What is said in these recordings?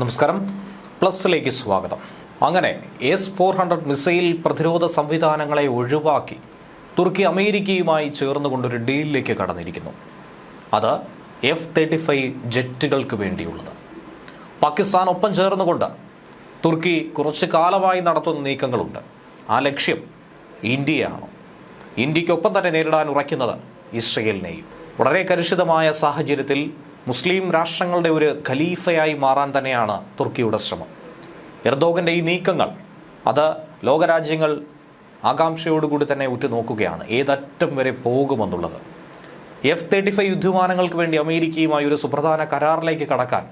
നമസ്കാരം. പ്ലസിലേക്ക് സ്വാഗതം. അങ്ങനെ എസ് ഫോർ ഹൺഡ്രഡ് മിസൈൽ പ്രതിരോധ സംവിധാനങ്ങളെ ഒഴിവാക്കി തുർക്കി അമേരിക്കയുമായി ചേർന്നുകൊണ്ടൊരു ഡീലിലേക്ക് കടന്നിരിക്കുന്നു. അത് എഫ് തേർട്ടി ഫൈവ് ജെറ്റുകൾക്ക് വേണ്ടിയുള്ളത്. പാകിസ്ഥാൻ ഒപ്പം ചേർന്നുകൊണ്ട് തുർക്കി കുറച്ച് കാലമായി നടത്തുന്ന നീക്കങ്ങളുണ്ട്. ആ ലക്ഷ്യം ഇന്ത്യയാണ്. ഇന്ത്യക്കൊപ്പം തന്നെ നേരിടാൻ ഉറയ്ക്കുന്നത് ഇസ്രയേലിനെയും. വളരെ കലുഷിതമായ സാഹചര്യത്തിൽ മുസ്ലിം രാഷ്ട്രങ്ങളുടെ ഒരു ഖലീഫയായി മാറാൻ തന്നെയാണ് തുർക്കിയുടെ ശ്രമം. എർദോഗന്റെ ഈ നീക്കങ്ങൾ അത് ലോകരാജ്യങ്ങൾ ആകാംക്ഷയോടുകൂടി തന്നെ ഉറ്റുനോക്കുകയാണ്. ഏതറ്റം വരെ പോകുമെന്നുള്ളത്. എഫ് തേർട്ടി ഫൈവ് യുദ്ധവിമാനങ്ങൾക്ക് വേണ്ടി അമേരിക്കയുമായി ഒരു സുപ്രധാന കരാറിലേക്ക് കടക്കാൻ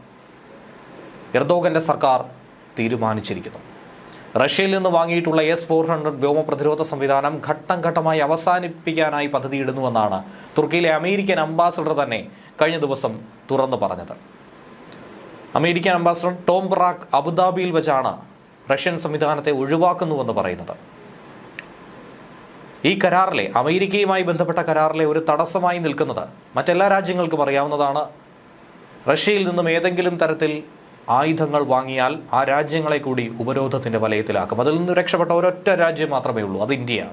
എർദോഗന്റെ സർക്കാർ തീരുമാനിച്ചിരിക്കുന്നു. റഷ്യയിൽ നിന്ന് വാങ്ങിയിട്ടുള്ള എസ് ഫോർ ഹൺഡ്രഡ് വ്യോമ പ്രതിരോധ സംവിധാനം ഘട്ടം ഘട്ടമായി അവസാനിപ്പിക്കാനായി പദ്ധതിയിടുന്നുവെന്നാണ് തുർക്കിയിലെ അമേരിക്കൻ അംബാസഡർ തന്നെ കഴിഞ്ഞ ദിവസം തുറന്നു പറഞ്ഞത്. അമേരിക്കൻ അംബാസഡർ ടോം ബ്രാക്ക് അബുദാബിയിൽ വെച്ചാണ് റഷ്യൻ സംവിധാനത്തെ ഒഴിവാക്കുന്നുവെന്ന് പറയുന്നത്. ഈ കരാറിലെ അമേരിക്കയുമായി ബന്ധപ്പെട്ട കരാറിലെ ഒരു തടസ്സമായി നിൽക്കുന്നത് മറ്റെല്ലാ രാജ്യങ്ങൾക്കും അറിയാവുന്നതാണ്. റഷ്യയിൽ നിന്നും ഏതെങ്കിലും തരത്തിൽ ആയുധങ്ങൾ വാങ്ങിയാൽ ആ രാജ്യങ്ങളെ കൂടി ഉപരോധത്തിന്റെ വലയത്തിലാക്കും. അതിൽ നിന്ന് രക്ഷപ്പെട്ട ഒരൊറ്റ രാജ്യം മാത്രമേ ഉള്ളൂ അത് ഇന്ത്യയാണ്.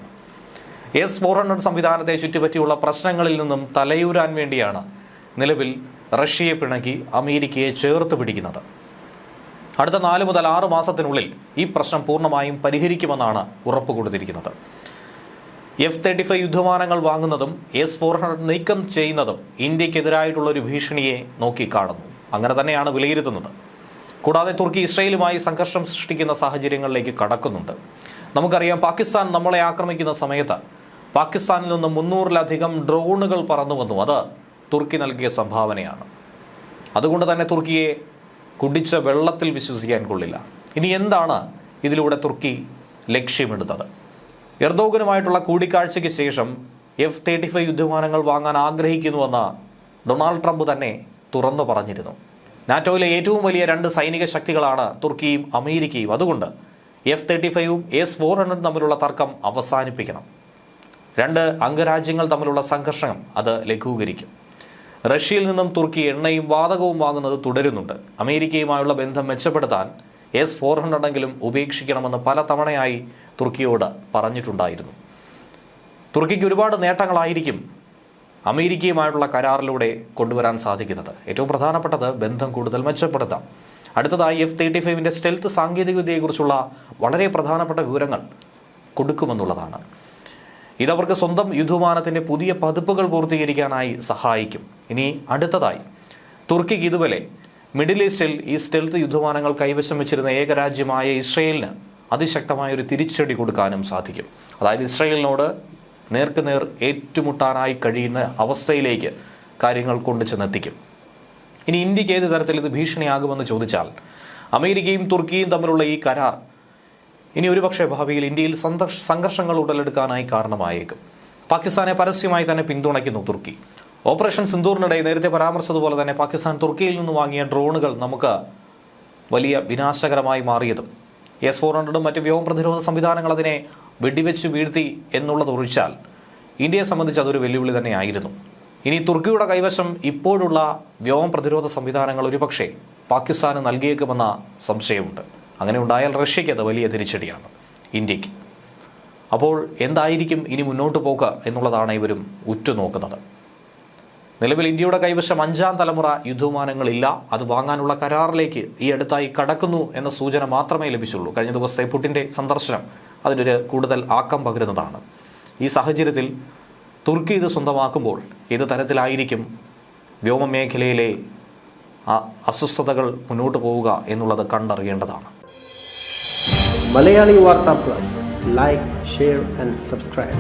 എസ് ഫോർ ഹൺഡ്രഡ് സംവിധാനത്തെ ചുറ്റിപ്പറ്റിയുള്ള പ്രശ്നങ്ങളിൽ നിന്നും തലയൂരാൻ വേണ്ടിയാണ് നിലവിൽ റഷ്യയെ പിണക്കി അമേരിക്കയെ ചേർത്ത് പിടിക്കുന്നത്. അടുത്ത നാല് മുതൽ ആറ് മാസത്തിനുള്ളിൽ ഈ പ്രശ്നം പൂർണമായും പരിഹരിക്കുമെന്നാണ് ഉറപ്പ് കൊടുത്തിരിക്കുന്നത് എഫ് തേർട്ടി ഫൈവ് യുദ്ധവിമാനങ്ങൾ വാങ്ങുന്നതും എസ് ഫോർ ഹൺഡ്രഡ് നീക്കം ചെയ്യുന്നതും ഇന്ത്യക്കെതിരായിട്ടുള്ള ഒരു ഭീഷണിയെ നോക്കിക്കാണുന്നു. അങ്ങനെ തന്നെയാണ് വിലയിരുത്തുന്നത്. കൂടാതെ തുർക്കി ഇസ്രയേലുമായി സംഘർഷം സൃഷ്ടിക്കുന്ന സാഹചര്യങ്ങളിലേക്ക് കടക്കുന്നുണ്ട്. നമുക്കറിയാം പാകിസ്ഥാൻ നമ്മളെ ആക്രമിക്കുന്ന സമയത്ത് പാകിസ്ഥാനിൽ നിന്ന് മുന്നൂറിലധികം ഡ്രോണുകൾ പറന്നു വന്നു അത് തുർക്കി നൽകിയ സംഭാവനയാണ്. അതുകൊണ്ട് തന്നെ തുർക്കിയെ കുടിച്ച വെള്ളത്തിൽ വിശ്വസിക്കാൻ കൊള്ളില്ല. ഇനി എന്താണ് ഇതിലൂടെ തുർക്കി ലക്ഷ്യമിടുന്നത്? എർദോഗനുമായിട്ടുള്ള കൂടിക്കാഴ്ചയ്ക്ക് ശേഷം എഫ് തേർട്ടി ഫൈവ് യുദ്ധവിമാനങ്ങൾ വാങ്ങാൻ ആഗ്രഹിക്കുന്നുവെന്ന് ഡൊണാൾഡ് ട്രംപ് തന്നെ തുറന്നു പറഞ്ഞിരുന്നു. നാറ്റോയിലെ ഏറ്റവും വലിയ രണ്ട് സൈനിക ശക്തികളാണ് തുർക്കിയും അമേരിക്കയും. അതുകൊണ്ട് എഫ് തേർട്ടി ഫൈവും എസ് ഫോർ ഹൺഡ്രഡ് തമ്മിലുള്ള തർക്കം അവസാനിപ്പിക്കണം. രണ്ട് അംഗരാജ്യങ്ങൾ തമ്മിലുള്ള സംഘർഷം അത് ലഘൂകരിക്കും. റഷ്യയിൽ നിന്നും തുർക്കി എണ്ണയും വാതകവും വാങ്ങുന്നത് തുടരുന്നുണ്ട്. അമേരിക്കയുമായുള്ള ബന്ധം മെച്ചപ്പെടുത്താൻ എസ് ഫോർ ഹൺഡ്രഡെങ്കിലും ഉപേക്ഷിക്കണമെന്ന് പല തവണയായി തുർക്കിയോട് പറഞ്ഞിട്ടുണ്ടായിരുന്നു. തുർക്കിക്ക് ഒരുപാട് നേട്ടങ്ങളായിരിക്കും അമേരിക്കയുമായിട്ടുള്ള കരാറിലൂടെ കൊണ്ടുവരാൻ സാധിക്കുന്നത്. ഏറ്റവും പ്രധാനപ്പെട്ടത് ബന്ധം കൂടുതൽ മെച്ചപ്പെടുത്താം. അടുത്തതായി എഫ് തേർട്ടി ഫൈവിന്റെ സ്റ്റെൽത്ത് സാങ്കേതികവിദ്യയെക്കുറിച്ചുള്ള വളരെ പ്രധാനപ്പെട്ട വിവരങ്ങൾ കൊടുക്കുമെന്നുള്ളതാണ്. ഇതവർക്ക് സ്വന്തം യുദ്ധവിമാനത്തിന്റെ പുതിയ പതിപ്പുകൾ പൂർത്തീകരിക്കാനായി സഹായിക്കും. ഇനി അടുത്തതായി തുർക്കിക്ക് ഇതുപോലെ മിഡിൽ ഈസ്റ്റിൽ ഈ സ്റ്റെൽത്ത് യുദ്ധവിമാനങ്ങൾ കൈവശം വെച്ചിരുന്ന ഏക രാജ്യമായ ഇസ്രയേലിന് അതിശക്തമായ ഒരു തിരിച്ചടി കൊടുക്കാനും സാധിക്കും. അതായത് ഇസ്രയേലിനോട് നേർക്കുനേർ ഏറ്റുമുട്ടാനായി കഴിയുന്ന അവസ്ഥയിലേക്ക് കാര്യങ്ങൾ കൊണ്ടു ചെന്നെത്തിക്കും. ഇനി ഇന്ത്യയ്ക്ക് ഏത് തരത്തിൽ ഇത് ഭീഷണിയാകുമെന്ന് ചോദിച്ചാൽ അമേരിക്കയും തുർക്കിയും തമ്മിലുള്ള ഈ കരാർ ഇനി ഒരുപക്ഷെ ഭാവിയിൽ ഇന്ത്യയിൽ സംഘർഷങ്ങൾ ഉടലെടുക്കാനായി കാരണമായേക്കും. പാകിസ്ഥാനെ പരസ്യമായി തന്നെ പിന്തുണയ്ക്കുന്നു തുർക്കി. ഓപ്പറേഷൻ സിന്ദൂറിനിടെ നേരത്തെ പരാമർശിച്ചതുപോലെ തന്നെ പാകിസ്ഥാൻ തുർക്കിയിൽ നിന്ന് വാങ്ങിയ ഡ്രോണുകൾ നമുക്ക് വലിയ വിനാശകരമായി മാറിയതും. എസ് ഫോർ ഹൺഡ്രഡും മറ്റ് വ്യോമ പ്രതിരോധ സംവിധാനങ്ങൾ അതിനെ വെടിവെച്ച് വീഴ്ത്തി എന്നുള്ളത് ഒഴിച്ചാൽ ഇന്ത്യയെ സംബന്ധിച്ച് അതൊരു വെല്ലുവിളി തന്നെയായിരുന്നു. ഇനി തുർക്കിയുടെ കൈവശം ഇപ്പോഴുള്ള വ്യോമ പ്രതിരോധ സംവിധാനങ്ങൾ ഒരുപക്ഷെ പാകിസ്ഥാന് നൽകിയേക്കുമെന്ന സംശയമുണ്ട്. അങ്ങനെ ഉണ്ടായാൽ റഷ്യയ്ക്ക് അത് വലിയ തിരിച്ചടിയാണ്. ഇന്ത്യയ്ക്ക് അപ്പോൾ എന്തായിരിക്കും ഇനി മുന്നോട്ട് പോക എന്നുള്ളതാണ് ഇവരും ഉറ്റുനോക്കുന്നത്. നിലവിൽ ഇന്ത്യയുടെ കൈവശം അഞ്ചാം തലമുറ യുദ്ധവിമാനങ്ങളില്ല. അത് വാങ്ങാനുള്ള കരാറിലേക്ക് ഈ അടുത്തായി കടക്കുന്നു എന്ന സൂചന മാത്രമേ ലഭിച്ചുള്ളൂ. കഴിഞ്ഞ ദിവസത്തെ പുട്ടിന്റെ സന്ദർശനം അതിനൊരു കൂടുതൽ ആക്കം പകരുന്നതാണ്. ഈ സാഹചര്യത്തിൽ തുർക്കി ഇത് സ്വന്തമാക്കുമ്പോൾ ഏത് തരത്തിലായിരിക്കും വ്യോമമേഖലയിലെ ആ അസ്വസ്ഥതകൾ മുന്നോട്ട് പോവുക എന്നുള്ളത് കണ്ടറിയേണ്ടതാണ്. Malayali Vartha plus. Like share and subscribe